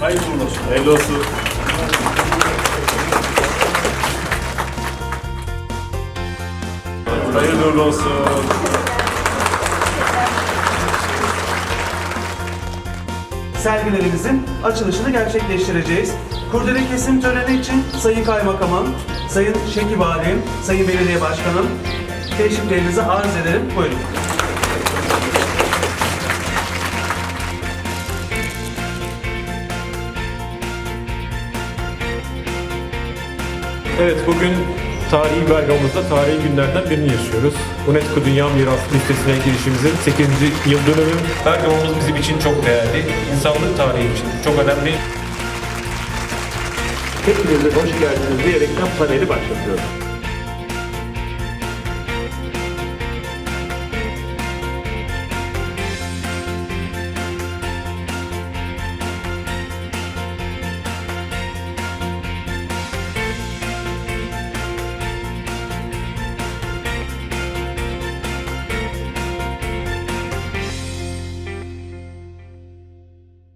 Hayırlı olsun. Hayırlı olsun. Hayırlı olsun. sergilerimizin açılışını gerçekleştireceğiz. Kurdele kesim töreni için Sayın Kaymakamım, Sayın Şekip Sayın Belediye Başkanım teşriflerinizi arz ederim. Buyurun. Evet bugün tarihi Bergama'mızda tarihi günlerden birini yaşıyoruz. UNESCO Dünya Mirası listesine girişimizin 8. yıl dönümü. Bergama'mız bizim için çok değerli. İnsanlık tarihi için çok önemli. Hepinize hoş geldiniz diyerekten paneli başlatıyorum.